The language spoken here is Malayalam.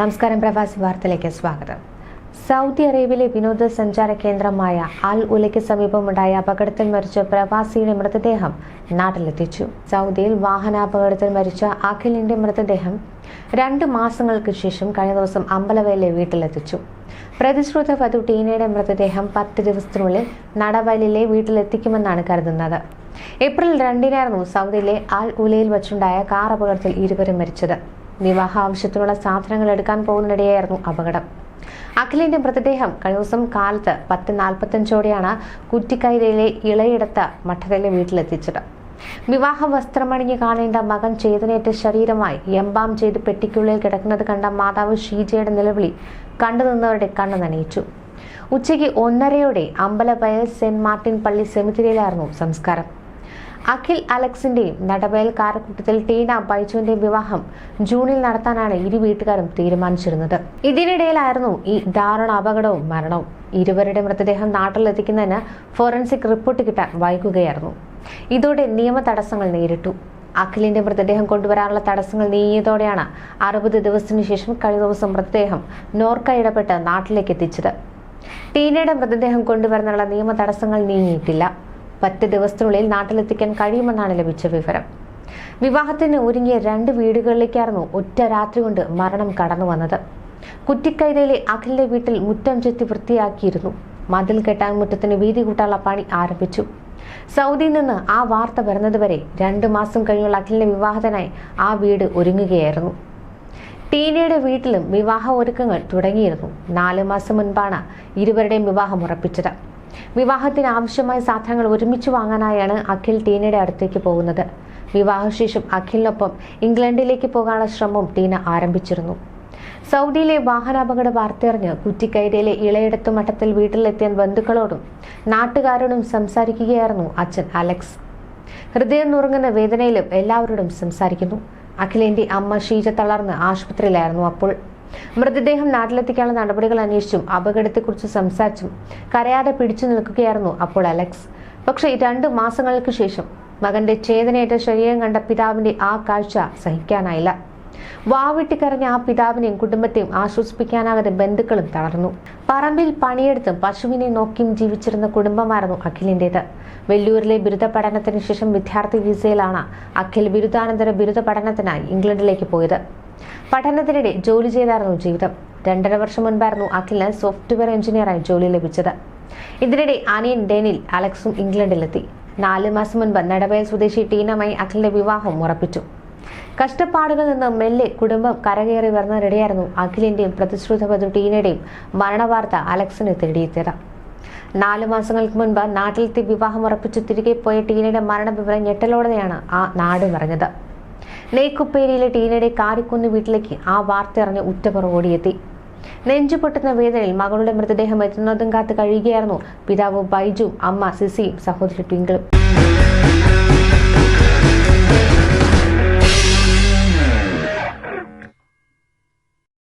നമസ്കാരം പ്രവാസി വാർത്തയിലേക്ക് സ്വാഗതം. സൗദി അറേബ്യയിലെ വിനോദസഞ്ചാര കേന്ദ്രമായ അൽ ഉലയ്ക്ക് സമീപമുണ്ടായ അപകടത്തിൽ മരിച്ച പ്രവാസിയുടെ മൃതദേഹം നാട്ടിലെത്തിച്ചു. സൗദിയിൽ വാഹനാപകടത്തിൽ മരിച്ച അഖിലിന്റെ മൃതദേഹം രണ്ട് മാസങ്ങൾക്ക് ശേഷം കഴിഞ്ഞ ദിവസം അമ്പലവയലിലെ വീട്ടിലെത്തിച്ചു. പ്രതിശ്രുത വധു ടീനയുടെ മൃതദേഹം പത്ത് ദിവസത്തിനുള്ളിൽ നടവയലിലെ വീട്ടിലെത്തിക്കുമെന്നാണ് കരുതുന്നത്. ഏപ്രിൽ രണ്ടിനായിരുന്നു സൗദിയിലെ അൽ ഉലയിൽ വച്ചുണ്ടായ കാർ അപകടത്തിൽ ഇരുവരും മരിച്ചത്. വിവാഹ ആവശ്യത്തിനുള്ള സാധനങ്ങൾ എടുക്കാൻ പോകുന്നതിനിടെയായിരുന്നു അപകടം. അഖിലിന്റെ മൃതദേഹം കഴിഞ്ഞ ദിവസം കാലത്ത് പത്ത് നാൽപ്പത്തഞ്ചോടെയാണ് കുറ്റിക്കൈരയിലെ ഇളയെടുത്ത മഠത്തിലെ വീട്ടിലെത്തിച്ചത്. വിവാഹ വസ്ത്രമണിഞ്ഞ് കാണേണ്ട മകൻ ചേതനേറ്റ ശരീരമായി എംബാം ചെയ്ത് പെട്ടിക്കുള്ളിൽ കിടക്കുന്നത് കണ്ട മാതാവ് ഷീജയുടെ നിലവിളി കണ്ടുനിന്നവരുടെ കണ്ണു നനയിച്ചു. ഉച്ചയ്ക്ക് ഒന്നരയോടെ അമ്പലവയൽ സെന്റ് മാർട്ടിൻ പള്ളി സെമിത്തിരിയിലായിരുന്നു സംസ്കാരം. അഖിൽ അലക്സിന്റെയും നടവയൽ കാരക്കുട്ടത്തിൽ ടീന ബൈജുവിന്റെയും വിവാഹം ജൂണിൽ നടത്താനാണ് ഇരു വീട്ടുകാരും തീരുമാനിച്ചിരുന്നത്. ഇതിനിടയിലായിരുന്നു ഈ ദാരുണ അപകടവും മരണവും. ഇരുവരുടെ മൃതദേഹം നാട്ടിലെത്തിക്കുന്നതിന് ഫോറൻസിക് റിപ്പോർട്ട് കിട്ടാൻ വൈകുകയായിരുന്നു. ഇതോടെ നിയമ തടസ്സങ്ങൾ നേരിട്ടു. അഖിലിന്റെ മൃതദേഹം കൊണ്ടുവരാനുള്ള തടസ്സങ്ങൾ നീങ്ങിയതോടെയാണ് അറുപത് ദിവസത്തിനു ശേഷം കഴിഞ്ഞ ദിവസം മൃതദേഹം നോർക്ക ഇടപെട്ട് നാട്ടിലേക്ക് എത്തിച്ചത്. ടീനയുടെ മൃതദേഹം കൊണ്ടുവരാനുള്ള നിയമ തടസ്സങ്ങൾ നീങ്ങിയിട്ടില്ല. പത്ത് ദിവസത്തിനുള്ളിൽ നാട്ടിലെത്തിക്കാൻ കഴിയുമെന്നാണ് ലഭിച്ച വിവരം. വിവാഹത്തിന് ഒരുങ്ങിയ രണ്ട് വീടുകളിലേക്കായിരുന്നു ഒറ്റ രാത്രി കൊണ്ട് മരണം കടന്നു വന്നത്. കുറ്റിക്കൈതയിലെ അഖിലിന്റെ വീട്ടിൽ മുറ്റം ചെത്തി വൃത്തിയാക്കിയിരുന്നു. മതിൽ കെട്ടാൻ മുറ്റത്തിന് വീതി കൂട്ടാനുള്ള പണി ആരംഭിച്ചു. സൗദിയിൽ നിന്ന് ആ വാർത്ത വരുന്നതുവരെ രണ്ടു മാസം കഴിഞ്ഞുള്ള അഖിലിന്റെ വിവാഹത്തിനായി ആ വീട് ഒരുങ്ങുകയായിരുന്നു. ടീനയുടെ വീട്ടിലും വിവാഹ ഒരുക്കങ്ങൾ തുടങ്ങിയിരുന്നു. നാലു മാസം മുൻപാണ് ഇരുവരുടെയും വിവാഹം ഉറപ്പിച്ചത്. വിവാഹത്തിന് ആവശ്യമായ സാധനങ്ങൾ ഒരുമിച്ച് വാങ്ങാനായാണ് അഖിൽ ടീനയുടെ അടുത്തേക്ക് പോകുന്നത്. വിവാഹശേഷം അഖിലിനൊപ്പം ഇംഗ്ലണ്ടിലേക്ക് പോകാനുള്ള ശ്രമവും ടീന ആരംഭിച്ചിരുന്നു. സൗദിയിലെ വാഹനാപകട വാർത്തയറിഞ്ഞ് കുറ്റിക്കൈരയിലെ ഇളയിടത്തു മഠത്തിൽ വീട്ടിലെത്തിയ ബന്ധുക്കളോടും നാട്ടുകാരോടും സംസാരിക്കുകയായിരുന്നു അച്ഛൻ അലക്സ്. ഹൃദയം നുറുങ്ങുന്ന വേദനയിലും എല്ലാവരോടും സംസാരിക്കുന്നു. അഖിലേന്റെ അമ്മ ഷീജ തളർന്ന് ആശുപത്രിയിലായിരുന്നു അപ്പോൾ. മൃതദേഹം നാട്ടിലെത്തിക്കാനുള്ള നടപടികൾ അന്വേഷിച്ചും അപകടത്തെക്കുറിച്ച് സംസാരിച്ചും കരയാതെ പിടിച്ചു നിൽക്കുകയായിരുന്നു അപ്പോൾ അലക്സ്. പക്ഷേ രണ്ട് മാസങ്ങൾക്ക് ശേഷം മകന്റെ ചേതനയേറ്റ ശരീരം കണ്ട പിതാവിന്റെ ആ കാഴ്ച സഹിക്കാനായില്ല. വാവിട്ടിക്കരഞ്ഞ ആ പിതാവിനെയും കുടുംബത്തെയും ആശ്വസിപ്പിക്കാനാകാതെ ബന്ധുക്കളും തളർന്നു. പറമ്പിൽ പണിയെടുത്തും പശുവിനെ നോക്കിയും ജീവിച്ചിരുന്ന കുടുംബമായിരുന്നു അഖിലിന്റേത് വെല്ലൂരിലെ ബിരുദ പഠനത്തിന് ശേഷം വിദ്യാർത്ഥി വിസയിലാണ് അഖിൽ ബിരുദാനന്തര ബിരുദ പഠനത്തിനായി ഇംഗ്ലണ്ടിലേക്ക് പോയത്. പഠനത്തിനിടെ ജോലി ചെയ്തായിരുന്നു ജീവിതം. രണ്ടര വർഷം മുൻപായിരുന്നു അഖിലിന് സോഫ്റ്റ്വെയർ എഞ്ചിനീയറായി ജോലി ലഭിച്ചത്. ഇതിനിടെ അനിയൻ ഡെനിൽ അലക്സും ഇംഗ്ലണ്ടിലെത്തി. നാല് മാസം മുൻപ് നടവയൽ സ്വദേശി ടീനമായി അഖിലിന്റെ വിവാഹം ഉറപ്പിച്ചു. കഷ്ടപ്പാടുകളിൽ നിന്ന് മെല്ലെ കുടുംബം കരകയറി വരുന്നതിനിടെയായിരുന്നു അഖിലിന്റെയും പ്രതിശ്രുത വധു ടീനയുടെയും മരണവാർത്ത അലക്സിനെ തേടിയെത്തിയത്. നാല് മാസങ്ങൾക്ക് മുൻപ് നാട്ടിലെത്തി വിവാഹം ഉറപ്പിച്ച് തിരികെ പോയ ടീനയുടെ മരണവിവരം ഞെട്ടലോടെയാണ് ആ നാട് നിറഞ്ഞത് നെയ്ക്കുപ്പേരിയിലെ ടീനയുടെ കാരിക്കുന്ന് വീട്ടിലേക്ക് ആ വാർത്ത അറിഞ്ഞ് ഉറ്റപ്പുറം ഓടിയെത്തി. നെഞ്ചു പൊട്ടുന്ന വേദനയിൽ മകളുടെ മൃതദേഹം എത്തുന്നതും കാത്ത് കഴിയുകയായിരുന്നു. പിതാവ് ബൈജു അമ്മ സിസിയും സഹോദരി ട്വിങ്കിളും.